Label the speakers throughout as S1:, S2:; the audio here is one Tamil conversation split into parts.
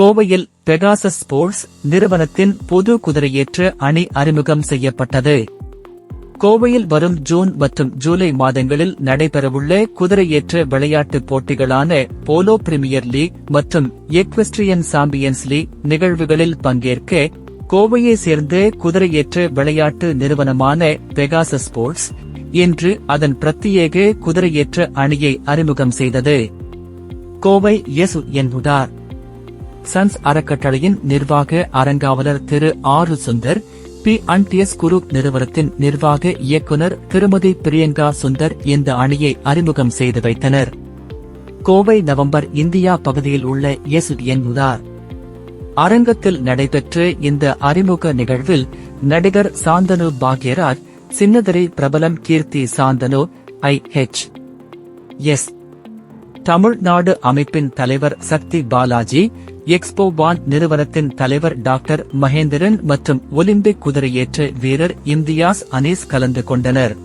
S1: கோவையில் பெகாசஸ் ஸ்போர்ட்ஸ் நிறுவனத்தின் புது குதிரையேற்ற அணி அறிமுகம் செய்யப்பட்டது. கோவையில் வரும் ஜூன் மற்றும் ஜூலை மாதங்களில் நடைபெறவுள்ள குதிரையேற்ற விளையாட்டுப் போட்டிகளான போலோ பிரீமியர் லீக் மற்றும் எக்வெஸ்ட்ரியன் சாம்பியன்ஸ் லீக் நிகழ்வுகளில் பங்கேற்க கோவையை சேர்ந்த குதிரையேற்ற விளையாட்டு நிறுவனமான பெகாசஸ் ஸ்போர்ட்ஸ் இன்று அதன் பிரத்யேக குதிரையேற்ற அணியை அறிமுகம் செய்தது. கோவை எஸ் என்புதார் சன்ஸ் அறக்கட்டளையின் நிர்வாக அரங்காவலர் திரு ஆறு சுந்தர் பி. அன்டிஎஸ் குரூப் நிறுவனத்தின் நிர்வாக இயக்குநர் திருமதி பிரியங்கா சுந்தர் இந்த அணியை அறிமுகம் செய்து வைத்தனர். கோவை நவம்பர் இந்தியா பகுதியில் உள்ள எஸ். என்புதார் அரங்கத்தில் நடைபெற்ற இந்த அறிமுக நிகழ்வில் நடிகர் சாந்தனு பாக்யராஜ் சின்னதிரை பிரபலம் Keerthi Shanthanu I. H. S. Tamil Nadu அமைப்பின் தலைவர் சக்தி பாலாஜி எக்ஸ்போ பாண்ட் நிறுவனத்தின் தலைவர் டாக்டர் மகேந்திரன் மற்றும் ஒலிம்பிக் குதிரையேற்ற வீரர் இம்தியாஸ் அனீஸ் கலந்து கொண்டனர்.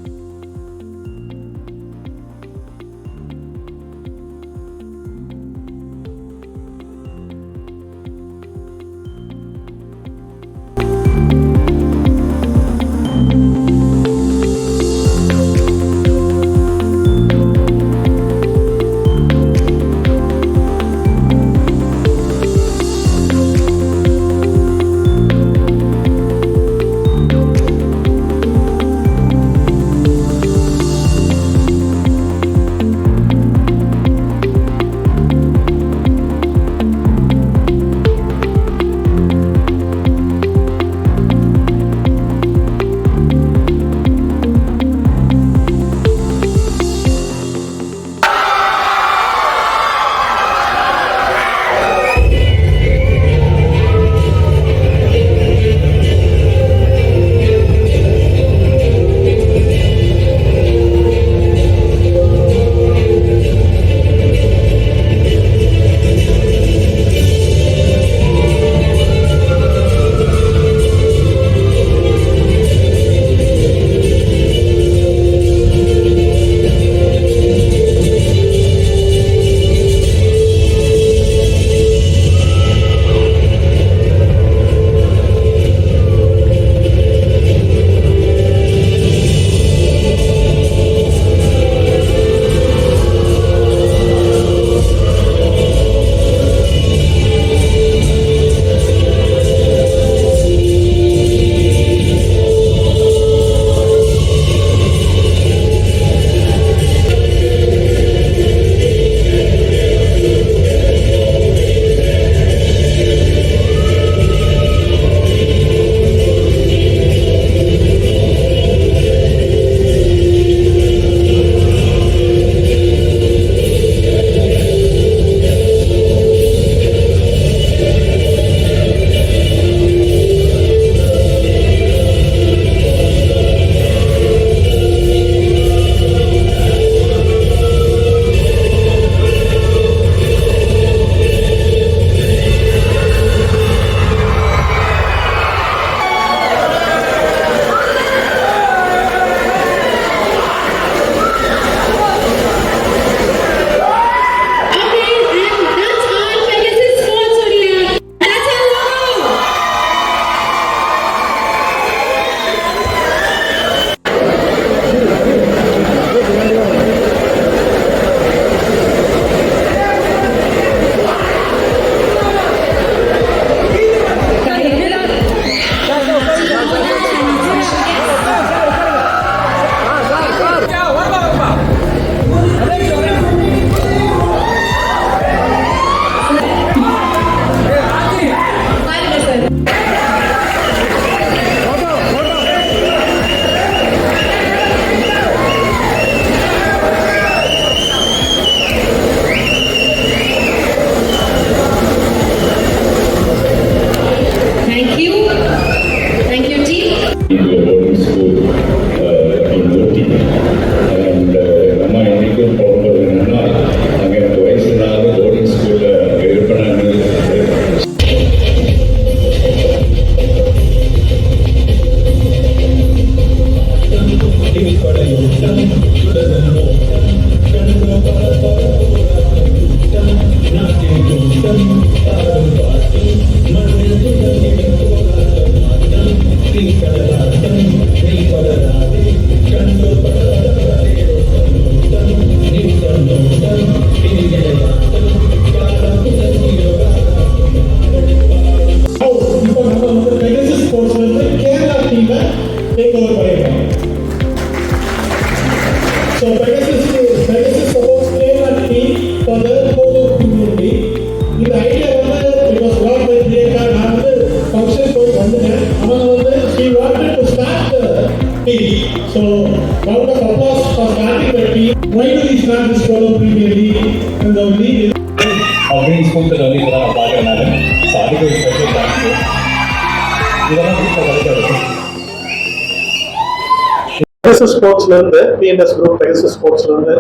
S2: பெகசஸ் ஸ்போர்ட்ஸ்ல இருந்து பிஎன்எஸ் குரூப் பெகசஸ் ஸ்போர்ட்ஸ்ல இருந்து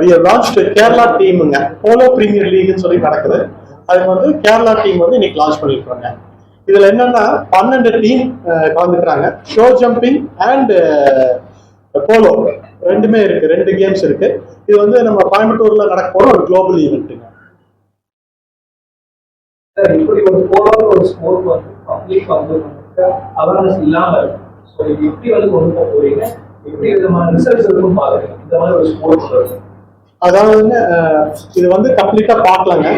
S2: வி லான்ச் கேரளா டீமுங்க போலோ பிரீமியர் லீக்னு சொல்லி நடக்குது. அதுக்கு வந்து கேரளா டீம் வந்து இன்னைக்கு லான்ச் பண்ணியிருக்காங்க இதுல என்னன்னா பன்னெண்டு டீம் uh, கலந்துக்கிறாங்க. ஷோ ஜம்பிங் அண்ட் போலோ ரெண்டுமே இருக்கு. ரெண்டு கேம்ஸ் இருக்கு. இது வந்து நம்ம கோயம்புத்தூர்ல நடக்க போற ஒரு குளோபல் ஈவெண்ட்டுங்க
S3: இப்படி ஒரு போலோன்னு ஒரு ஸ்போர்ட் வந்து பப்ளிக் வந்து அவேர்னஸ் இல்லாம இருக்கு. ஸோ இது எப்படி வந்து கொண்டு போக போறீங்க? எப்படி விதமான ரிசல்ட்ஸ் இருக்கும் பாருங்க இந்த மாதிரி ஒரு ஸ்போர்ட்ஸ் அதாவது
S2: அதாவதுங்க இது வந்து கம்ப்ளீட்டா பார்க்கலாங்க.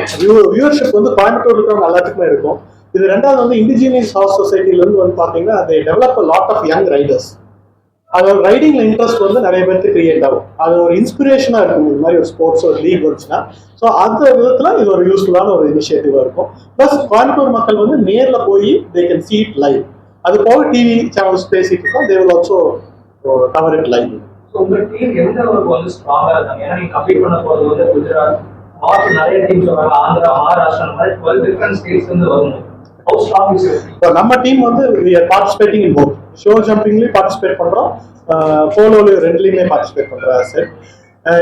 S2: வியூவர்ஷிப் வந்து கோயம்புத்தூர் இருக்கிறவங்க எல்லாத்துக்குமே இருக்கும். இது ரெண்டாவது வந்து இண்டிஜினியஸ் ஹார்ஸ் சொசைட்டில இருந்து வந்து பாத்தீங்கன்னா அதை develop lot of young riders அதோட ரைடிங்ல இன்ட்ரெஸ்ட் வந்து நிறைய பேருக்கு கிரியேட் ஆகும். அது ஒரு இன்ஸ்பிரேஷனா இருக்கும். இந்த மாதிரி ஒரு ஸ்போர்ட்ஸ் ஒரு லீக் வந்துச்சுன்னா. ஸோ அந்த விதத்துல இது ஒரு யூஸ்ஃபுல்லான ஒரு இனிஷியேட்டிவா இருக்கும். ப்ளஸ் கோயம்புத்தூர் மக்கள் வந்து நேர்ல போய் தே கேன் சீட் லைவ் அது போக டிவி சேனல்ஸ் பேசிட்டு இருக்கோம் they will also cover it
S3: உங்க டீம் எந்த அளவுக்கு வந்து ஸ்ட்ராங்கா இருக்காங்க? ஏன்னா நீங்க கம்ப்ளீட் பண்ண போறது வந்து குஜராத் நார்த் நிறைய டீம் சொல்றாங்க. ஆந்திரா மகாராஷ்டிரா மாதிரி டுவெல் டிஃபரெண்ட் ஸ்டேட்ஸ் வந்து வரும் ஹவு ஸ்ட்ராங் இஸ்
S2: இப்போ நம்ம டீம் வந்து பார்ட்டிசிபேட்டிங் இன் போத் ஷோ ஜம்பிங்லயும் பார்ட்டிசிபேட் பண்றோம். போலோல ரெண்டுலயுமே பார்ட்டிசிபேட் பண்றோம் சார்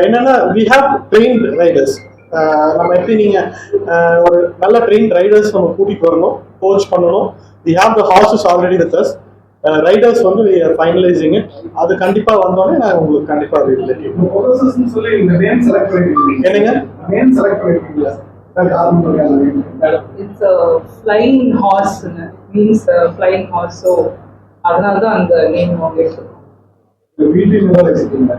S2: என்னன்னா வி ஹாவ் ட்ரெயின்ட் ரைடர்ஸ் நம்ம எப்படி நீங்க ஒரு நல்ல ட்ரெயின் ரைடர்ஸ் நம்ம கூட்டிட்டு வரணும் கோச் பண்ணணும். We have the horses already with us riders வந்து ஃபைனலைசிங் அது கண்டிப்பா வந்தோடனே நான் உங்களுக்கு கண்டிப்பா ரிலேட்டிவ்
S4: ப்ரொஃபசர்ஸ்னு சொல்லி இந்த நேம் செலக்ட் பண்ணிருக்கீங்க.
S2: என்னங்க?
S4: நேம் செலக்ட் பண்ணிருக்கீங்களா?
S5: It's flying horse means flying horse so அதனால தான் அந்த நேம்
S4: வச்சிருக்கீங்க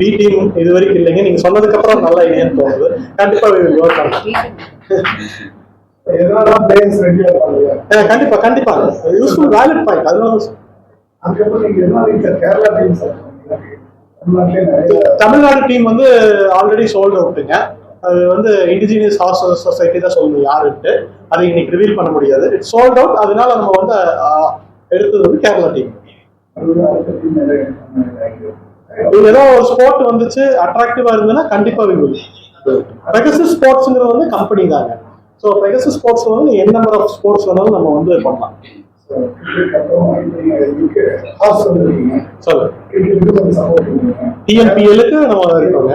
S2: பி டீம் இது வரைக்கும் இல்லைங்க. நீங்க சொன்னதுக்கு அப்புறம் நல்ல ஐடியான்னு தோணுது. கண்டிப்பா கண்டிப்பா கண்டிப்பா. யூஸ்ஃபுல் வேலிட் பாயிண்ட் அதனால தமிழ்நாடு டீம் வந்து ஆல்ரெடி சோல்ட் அவுட்டுங்க அது வந்து இண்டிஜினியஸ் ஹார்ஸ் சொசைட்டி தான் சொல்லணும் யாருன்ட்டு. அதை இன்னைக்கு ரிவீல் பண்ண முடியாது. இட்ஸ் சோல்ட் அவுட் அதனால நம்ம வந்து எடுத்தது வந்து கேரளா டீம் இது ஏதோ ஒரு ஸ்போர்ட் வந்துச்சு அட்ராக்டிவா இருந்ததுன்னா கண்டிப்பா விரும்புது பெகசஸ் ஸ்போர்ட்ஸ்ங்கிறது வந்து கம்பெனி தாங்க. ஸோ பெகசஸ் ஸ்போர்ட்ஸ் வந்து என்ன நம்பர் ஆஃப் ஸ்போர்ட்ஸ் வேணாலும் நம்ம வந்து பண்ணலாம். டிஎம்பிஎலுக்கு நம்ம இருக்கோங்க.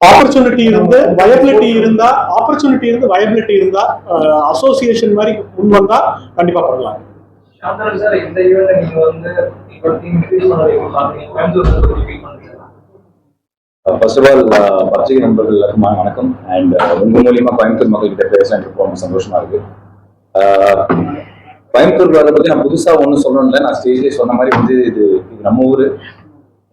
S2: ஆப்பர்ச்சுனிட்டி இருந்து வயபிலிட்டி இருந்தா ஆப்பர்ச்சுனிட்டி இருந்து வயபிலிட்டி இருந்தா அசோசியேஷன் மாதிரி முன் வந்தா கண்டிப்பா பண்ணலாம்.
S3: சார் இந்த ஈவெண்ட்ல நீங்க வந்து இப்போ டீம் இன்க்ரீஸ் பண்ணி Coimbatore feel
S6: first of all பத்திரிகை நண்பர்கள் எல்லாருக்கும் வணக்கம். அண்ட் uh, உங்க மூலியமா கோயம்புத்தூர் மக்கள் கிட்ட பேச எனக்கு ரொம்ப சந்தோஷமா இருக்கு. Uh, கோயம்புத்தூர் வரதை பத்தி நான் புதுசா ஒன்றும் சொல்லணும்ல. இல்லை நான் ஸ்டேஜ்லேயே சொன்ன மாதிரி வந்து இது இது நம்ம ஊர்.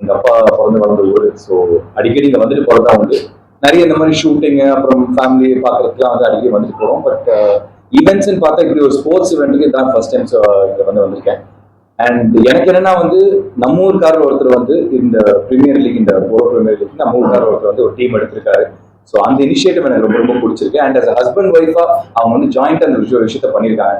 S6: எங்க அப்பா பிறந்து வளர்ந்த ஊர். ஸோ அடிக்கடி இங்கே வந்துட்டு போறதா உண்டு. நிறைய இந்த மாதிரி ஷூட்டிங்கு அப்புறம் ஃபேமிலி பார்க்கறதுக்குலாம் வந்து அடிக்கடி வந்துட்டு போகிறோம் பட் ஈவெண்ட்ஸ்ன்னு uh, பார்த்தா இப்படி ஒரு ஸ்போர்ட்ஸ் இவெண்ட்டுக்கு இதான் ஃபர்ஸ்ட் டைம் இங்கே வந்து வந்திருக்கேன். அண்ட் எனக்கு என்னன்னா வந்து நம்ம ஊருக்காரர் ஒருத்தர் வந்து இந்த பிரீமியர் லீக் இந்த போலோ பிரீமியர் லீக் நம்ம ஊருக்காரர் ஒருத்தர் வந்து ஒரு டீம் எடுத்திருக்காரு. ஸோ அந்த இனிஷியேட்டிவ் எனக்கு ரொம்ப ரொம்ப பிடிச்சிருக்கு. அண்ட் அஸ் ஹஸ்பண்ட் ஒய்ஃபா அவங்க வந்து ஜாயிண்ட் அந்த விஷயம் விஷயத்த பண்ணியிருக்காங்க.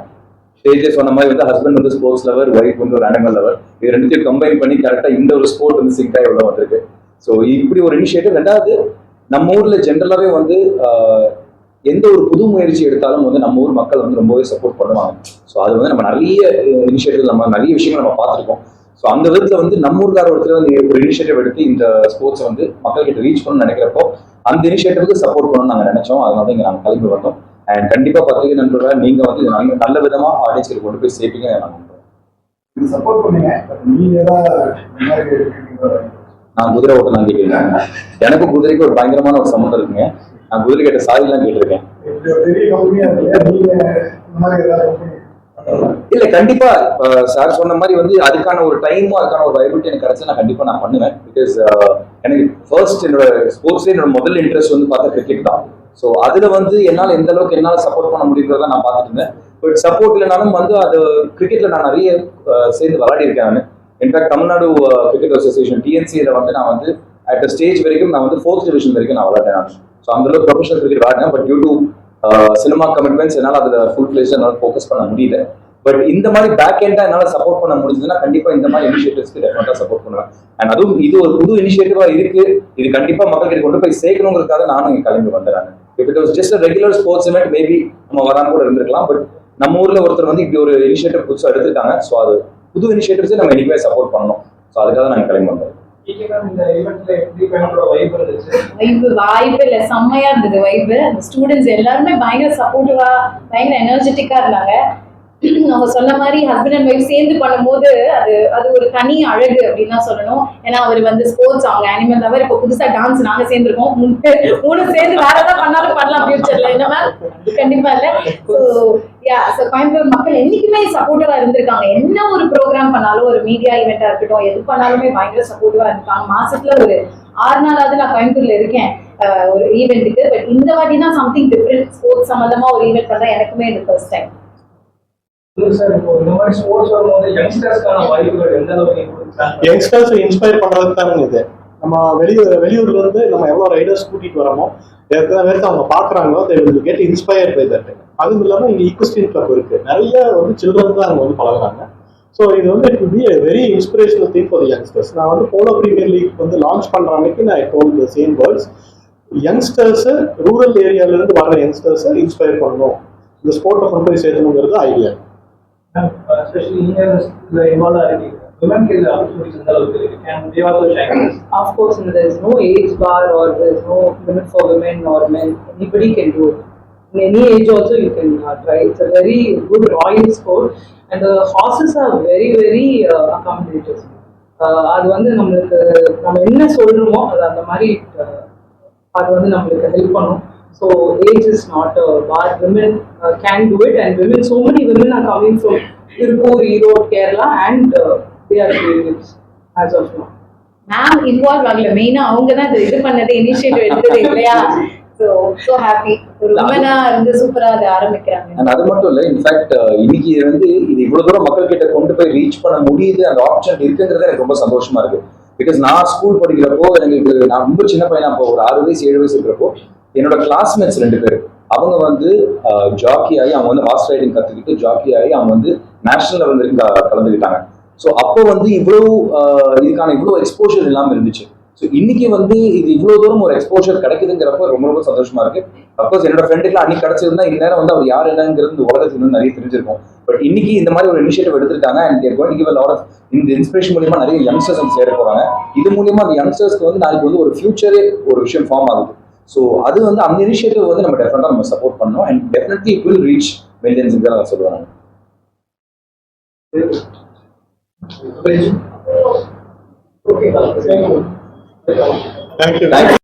S6: ஸ்டேஜே சொன்ன மாதிரி வந்து ஹஸ்பண்ட் வந்து ஸ்போர்ட்ஸ் லவர் ஒய்ஃப் வந்து ஒரு அனிமல் லவர் இது ரெண்டுத்தையும் கம்பைன் பண்ணி கரெக்டாக இந்த ஒரு ஸ்போர்ட் வந்து சிங்காய் உள்ள வந்திருக்கு. ஸோ இப்படி ஒரு இனிஷியேட்டிவ் ரெண்டாவது நம்ம ஊர்ல ஜென்ரலாகவே வந்து எந்த ஒரு புது முயற்சி எடுத்தாலும் வந்து நம்ம ஊர் மக்கள் வந்து ரொம்பவே சப்போர்ட் பண்ணுவாங்க. ஸோ அது வந்து நம்ம நிறைய இனிஷியேட்டிவ் நம்ம நிறைய விஷயங்கள் நம்ம பார்த்துருக்கோம். ஸோ அந்த விதத்துல வந்து நம்ம ஊர்கார ஒருத்தர் வந்து ஒரு இனிஷியேட்டிவ் எடுத்து இந்த ஸ்போர்ட்ஸ் வந்து மக்கள்கிட்ட ரீச் பண்ணணும்னு நினைக்கிறப்போ அந்த இனிஷியேட்டிவ்க்கு சப்போர்ட் பண்ணணும்னு நாங்கள் நினைச்சோம். அதனால தான் இங்கே நாங்கள் கிளம்பி வந்தோம். அண்ட் கண்டிப்பா பத்திரிகை நண்பர்களாக நீங்க வந்து நல்ல- நல்ல விதமா ஆடியன்ஸ்க்கு கொண்டு போய் சேர்ப்பீங்கன்னு நான் நம்புறேன்
S4: இது சப்போர்ட் பண்ணீங்க?
S6: நான் குதிரை ஓட்டலாம் கேட்கிறேன் எனக்கும் குதிரைக்கு ஒரு பயங்கரமான ஒரு சம்மந்தம் இருக்குங்க. நான் குதிரை கேட்ட எல்லாம் கேட்டிருக்கேன். இல்ல கண்டிப்பா சார் சொன்ன மாதிரி வந்து அதுக்கான ஒரு டைமும் அதுக்கான ஒரு வைபிலிட்டி எனக்கு கிடைச்சா நான் கண்டிப்பா நான் பண்ணுவேன். பிகாஸ் uh, எனக்கு ஃபர்ஸ்ட் என்னோட ஸ்போர்ட்ஸ்ல என்னோட முதல் இன்ட்ரெஸ்ட் வந்து பார்த்தா கிரிக்கெட் தான். ஸோ அதுல வந்து என்னால் எந்த அளவுக்கு என்னால் சப்போர்ட் பண்ண முடியுங்கிறத நான் பார்த்துட்டு இருந்தேன். பட் சப்போர்ட் இல்லைனாலும் வந்து அது கிரிக்கெட்ல நான் நிறைய uh, சேர்ந்து விளையாடி இருக்கேன் நான். In fact Tamil Nadu cricket association டிஎன்சியில் வந்து நான் வந்து அட் ஸ்டேஜ் வரைக்கும் நான் வந்து ஃபோர்த் டிவிஷன் வரைக்கும் நான் விளையாட்டேன் நான். ஸோ அந்த professional cricket விளையாடினேன் but due to cinema commitments என்னால் அதில் ஃபுல் ஃபிளேஜ் என்னால் ஃபோக்கஸ் பண்ண முடியல. பட் இந்த மாதிரி பேக் எண்டாக என்னால் சப்போர்ட் பண்ண முடிஞ்சதுன்னா கண்டிப்பாக இந்த மாதிரி இனிஷியேட்டிவ்ஸ்க்கு டெஃபினட்டாக சப்போர்ட் பண்ணுவேன். அண்ட் அதுவும் இது ஒரு புது இனிஷியேட்டிவாக இருக்கு. இது கண்டிப்பாக மக்கள்கிட்ட கொண்டு போய் சேர்க்கணுங்கிறதுக்காக நானும் இங்கே கிளம்பி வந்துடுறேன். If it was just regular sports event maybe நம்ம வராம கூட இருந்திருக்கலாம். பட் நம்ம ஊர்ல ஒருத்தர் வந்து இப்படி ஒரு இனிஷியேட்டிவ் புதுசாக எடுத்துட்டாங்க ஸோ அது புது இனிஷியேட்டிவ்ஸை நம்ம இனிமே சப்போர்ட் பண்ணணும். ஸோ அதுக்காக நாங்கள் கிளம்பி வந்தோம்
S7: வைப்பு வாய்ப்பு இல்ல செம்மையா இருந்தது வைப்பு அந்த ஸ்டூடெண்ட்ஸ் எல்லாருமே பயங்கர சப்போர்ட்டிவா பயங்கர எனர்ஜெட்டிக்கா இருந்தாங்க. அவங்க சொன்ன மாதிரி ஹஸ்பண்ட் அண்ட் ஒய்ஃப் சேர்ந்து பண்ணும்போது அது அது ஒரு தனி அழகு அப்படின்னு தான் சொல்லணும். ஏன்னா அவர் வந்து ஸ்போர்ட்ஸ் அவங்க அனிமல் தவிர இப்போ புதுசா டான்ஸ் நாங்க சேர்ந்துருக்கோம். மூணு சேர்ந்து வேற ஏதாவது பண்ணாலும் பண்ணலாம் ஃபியூச்சர்ல என்ன மேம் கண்டிப்பா இல்ல. ஸோ யா ஸோ கோயம்புத்தூர் மக்கள் என்னைக்குமே சப்போர்ட்டிவா இருந்திருக்காங்க. என்ன ஒரு ப்ரோக்ராம் பண்ணாலும் ஒரு மீடியா ஈவெண்டா இருக்கட்டும் எது பண்ணாலுமே பயங்கர சப்போர்ட்டிவா இருந்திருக்காங்க. மாசத்துல ஒரு ஆறு நாளாவது நான் கோயம்புத்தூர்ல இருக்கேன். ஒரு ஈவெண்ட்டுக்கு பட் இந்த வாட்டி தான் சம்திங் டிஃப்ரெண்ட் ஸ்போர்ட்ஸ் சம்மந்தமா ஒரு ஈவெண்ட் பண்றேன். எனக்குமே இது ஃபர்ஸ்ட் டைம்
S2: யங்ஸ்டர்ஸ் இன்ஸ்பயர் பண்றதுக்கு தானுங்க இது. நம்ம வெளியூர் வெளியூர்ல இருந்து நம்ம எவ்வளவு ரைடர்ஸ் கூட்டிட்டு வரமோ எத்தனை பேருக்கு அவங்க பாக்குறாங்களோ they will get inspire by that அதுவும் இல்லாம இங்க ஈக்குஸ்டின் கிளப் இருக்கு. நிறைய வந்து சில்ட்ரன் தான் அங்க வந்து பழகுறாங்க. ஸோ இது வந்து it be very inspirational thing for youngsters நான் வந்து போலோ பிரீமியர் லீக் வந்து லான்ச் பண்ற அன்னைக்கு நான் told the same words youngsters rural ஏரியால இருந்து வர யங்ஸ்டர்ஸை இன்ஸ்பயர் பண்ணணும். இந்த ஸ்போர்ட்டை கொண்டு போய் சேர்க்கணுங்கிறது idea
S5: Of course, and there is no age bar or there is no limit for women or men. Anybody can do it. In any age also you can uh, try. It's a very good royal sport and the horses are very very uh, accommodative. அது வந்து நம்மளுக்கு நம்ம என்ன சொல்றோமோ அது அந்த மாதிரி அது வந்து நம்மளுக்கு ஹெல்ப் பண்ணும் so age is not bar women can do it and women so many women are coming from Tiruppur Erode Kerala and they are as of no
S7: ma'am involve ஆகல மெயினா அவங்க தான் இது இது பண்ணது இனிஷியேட்டிவ் எடுத்தது இல்லையா? ஸோ ஸோ ஹாப்பி ஒரு உமனா இருந்து சூப்பரா அதை ஆரம்பிக்கிறாங்க.
S6: அது மட்டும் இல்லை இன்ஃபேக்ட் இன்னைக்கு வந்து இது இவ்வளவு தூரம் மக்கள் கிட்ட கொண்டு போய் ரீச் பண்ண முடியுது அந்த ஆப்ஷன் இருக்குங்கிறது எனக்கு ரொம்ப சந்தோஷமா இருக்கு. பிகாஸ் நான் ஸ்கூல் படிக்கிறப்போ எனக்கு நான் ரொம்ப சின்ன பையனா ஒரு ஆறு வயசு ஏழு வயசு இருக்கிறப்போ என்னோட கிளாஸ்மேட்ஸ் ரெண்டு பேர். அவங்க வந்து ஜாக்கி ஆகி அவங்க வந்து ஹார்ஸ் ரைடிங் கற்றுக்கிட்டு ஜாக்கி ஆகி அவங்க வந்து நேஷனல் லெவல் வரைக்கும் கலந்துக்கிட்டாங்க. ஸோ அப்போ வந்து இவ்வளவு இதுக்கான இவ்வளோ எக்ஸ்போஷர் இல்லாமல் இருந்துச்சு. ஸோ இன்னைக்கு வந்து இது இவ்வளோ தூரம் ஒரு எக்ஸ்போஷர் கிடைக்குதுங்கிறப்ப ரொம்ப ரொம்ப சந்தோஷமா இருக்கு. அப்கோர்ஸ் என்னோட ஃப்ரெண்டுக்குலாம் அன்னைக்கு கிடைச்சிருந்தா இந்நேரம் வந்து அவர் யார் என்னங்கிறது இந்த உலகத்துக்கு இன்னும் நிறைய தெரிஞ்சிருக்கும். பட் இன்னைக்கு இந்த மாதிரி ஒரு இனிஷியேட்டிவ் எடுத்திருக்காங்க and they're going give lot of இந்த இன்ஸ்பிரேஷன் மூலியமா நிறைய யங்ஸ்டர்ஸ் வந்து சேர போறாங்க இது மூலியமா அந்த யங்ஸ்டர்ஸ்க்கு வந்து நாளைக்கு வந்து ஒரு ஃபியூச்சரே ஒரு விஷயம் ஃபார்ம் ஆகுது. ஸோ அது வந்து அந்த இனிஷியேட்டிவ் வந்து நம்ம டெஃபினட்டா நம்ம சப்போர்ட் பண்ணணும். And definitely it will reach millions தான் சொல்லுவாங்க.
S3: Okay
S2: thank you
S6: thank you